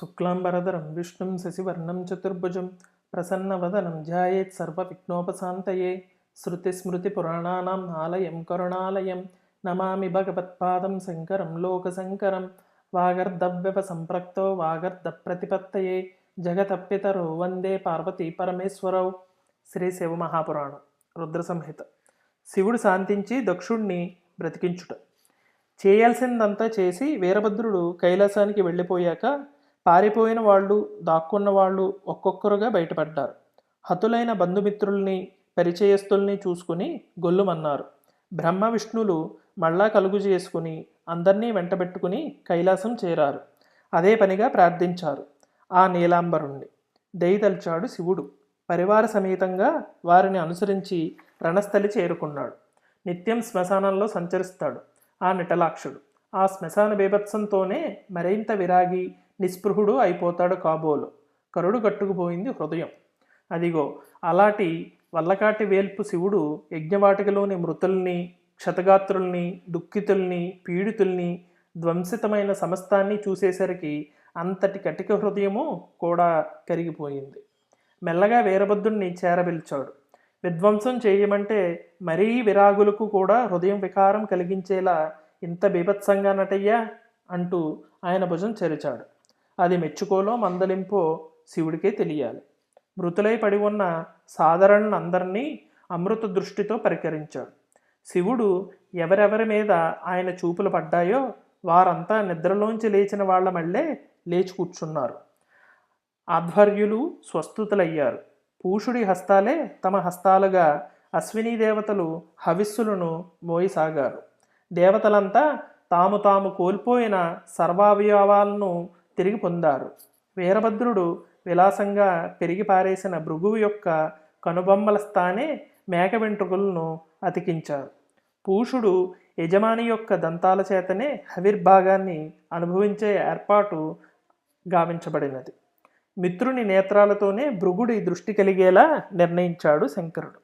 శుక్లాంబరధరం విష్ణుం శశివర్ణం చతుర్భుజం ప్రసన్నవదనం ధ్యాయేత్ సర్వవిఘ్నోపశాంతయే శృతిస్మృతిపురాణానాం ఆలయం కరుణాలయం నమామి భగవత్పాదం శంకరం లోకశంకరం వాగర్ధవ్యవ సంప్రక్తో వాగర్ధ ప్రతిపత్తయే జగతప్పితరో వందే పార్వతీ పరమేశ్వరౌ. శ్రీ శివమహాపురాణం రుద్ర సంహిత శివుడు శాంతించి దక్షుణ్ణి బ్రతికించుట. చేయాల్సిందంతా చేసి వీరభద్రుడు కైలాసానికి వెళ్ళిపోయాక పారిపోయిన వాళ్ళు దాక్కున్న వాళ్ళు ఒక్కొక్కరుగా బయటపడ్డారు. హతులైన బంధుమిత్రుల్ని పరిచయస్తుల్ని చూసుకుని గొల్లుమన్నారు. బ్రహ్మ విష్ణులు మళ్ళా కలుగు చేసుకుని అందర్నీ వెంటబెట్టుకుని కైలాసం చేరారు. అదే పనిగా ప్రార్థించారు ఆ నీలాంబరుణ్ణి. దయతల్చాడు శివుడు. పరివార సమేతంగా వారిని అనుసరించి రణస్థలి చేరుకున్నాడు. నిత్యం శ్మశానంలో సంచరిస్తాడు ఆ నిటలాక్షుడు. ఆ శ్మశాన బీభత్సంతోనే మరింత విరాగి నిస్పృహుడు అయిపోతాడు కాబోలు. కరుడు కట్టుకుపోయింది హృదయం. అదిగో అలాంటి వల్లకాటి వేల్పు శివుడు యజ్ఞవాటికలోని మృతుల్ని క్షతగాత్రుల్ని దుఃఖితుల్ని పీడితుల్ని ధ్వంసితమైన సమస్తాన్ని చూసేసరికి అంతటి కటిక హృదయము కూడా కరిగిపోయింది. మెల్లగా వీరభద్రుణ్ణి చేరబిల్చాడు. విధ్వంసం చేయమంటే మరీ విరాగులకు కూడా హృదయం వికారం కలిగించేలా ఇంత బీభత్సంగా నటయ్యా అంటూ ఆయన భుజం చెరిచాడు. అది మెచ్చుకోలో మందలింపో శివుడికే తెలియాలి. మృతులై పడి ఉన్న సాధారణందరినీ అమృత దృష్టితో పరికరించాడు. శివుడు ఎవరెవరి మీద ఆయన చూపులు పడ్డాయో వారంతా నిద్రలోంచి లేచిన వాళ్ళ మళ్ళే లేచి కూర్చున్నారు. ఆధ్వర్యులు స్వస్థుతులయ్యారు. పూషుడి హస్తాలే తమ హస్తాలుగా అశ్విని దేవతలు హవిస్సులను మోయసాగారు. దేవతలంతా తాము తాము కోల్పోయిన సర్వావయవాలను తిరిగి పొందారు. వీరభద్రుడు విలాసంగా పెరిగి పారేసిన భృగువు యొక్క కనుబొమ్మల స్థానే మేక వెంట్రుకలను అతికించారు. పూషుడు యజమాని యొక్క దంతాల చేతనే హవిర్భాగాన్ని అనుభవించే ఏర్పాటు గావించబడినది. మిత్రుని నేత్రాలతోనే భృగుడి దృష్టి కలిగేలా నిర్ణయించాడు శంకరుడు.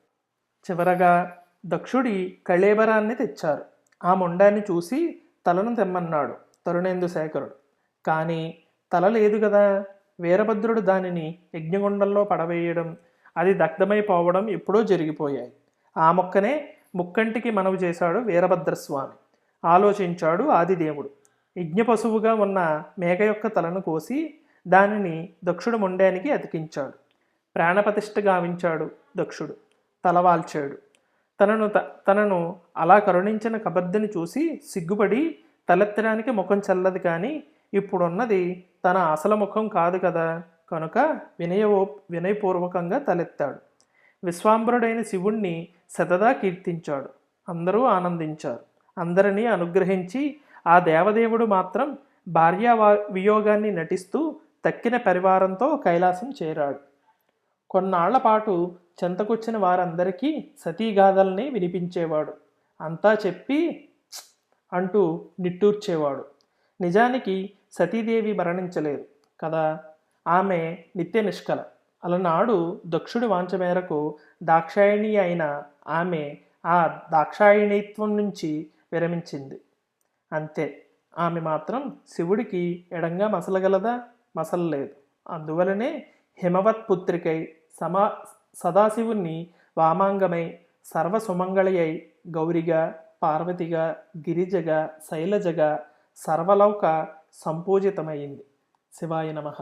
చివరగా దక్షుడి కళేబరాన్ని తెచ్చారు. ఆ మొండాన్ని చూసి తలను తెమ్మన్నాడు తరుణేందు శేఖరుడు. కానీ తల లేదు కదా. వీరభద్రుడు దానిని యజ్ఞగుండంలో పడవేయడం అది దగ్ధమైపోవడం ఎప్పుడో జరిగిపోయాయి. ఆ మొక్కనే ముక్కంటికి మనవి చేశాడు వీరభద్రస్వామి. ఆలోచించాడు ఆదిదేవుడు. యజ్ఞ పశువుగా ఉన్న మేక యొక్క తలను కోసి దానిని దక్షుడు మొండానికి అతికించాడు. ప్రాణప్రతిష్ఠ గావించాడు దక్షుడు. తలవాల్చాడు తనను త తనను అలా కరుణించిన కబద్దని చూసి సిగ్గుపడి తలెత్తడానికి ముఖం చల్లదు కానీ ఇప్పుడున్నది తన అసలు ముఖం కాదు కదా. కనుక వినయవో వినయపూర్వకంగా తలెత్తాడు. విశ్వాంబరుడైన శివుణ్ణి శతదా కీర్తించాడు. అందరూ ఆనందించారు. అందరినీ అనుగ్రహించి ఆ దేవదేవుడు మాత్రం భార్యా వియోగాన్ని నటిస్తూ తక్కిన పరివారంతో కైలాసం చేరాడు. కొన్నాళ్ళ పాటు చెంతకొచ్చిన వారందరికీ సతీగాథల్ని వినిపించేవాడు. అంతా చెప్పి అంటూ నిట్టూర్చేవాడు. నిజానికి సతీదేవి మరణించలేదు కదా? ఆమె నిత్య నిష్కల. అలనాడు దక్షుడి వాంఛ మేరకు దాక్షాయిణి అయిన ఆమె ఆ దాక్షాయిణిత్వం నుంచి విరమించింది. అంతే. ఆమె మాత్రం శివుడికి ఎడంగా మసలగలదా? మసలలేదు. అందువలనే హిమవత్ పుత్రికై సమా సదాశివుణ్ణి వామాంగమై సర్వసుమంగళి అయి గౌరిగా పార్వతిగా గిరిజగా శైలజగా సర్వలౌక సంపూజితమైంది శివాయ నమః.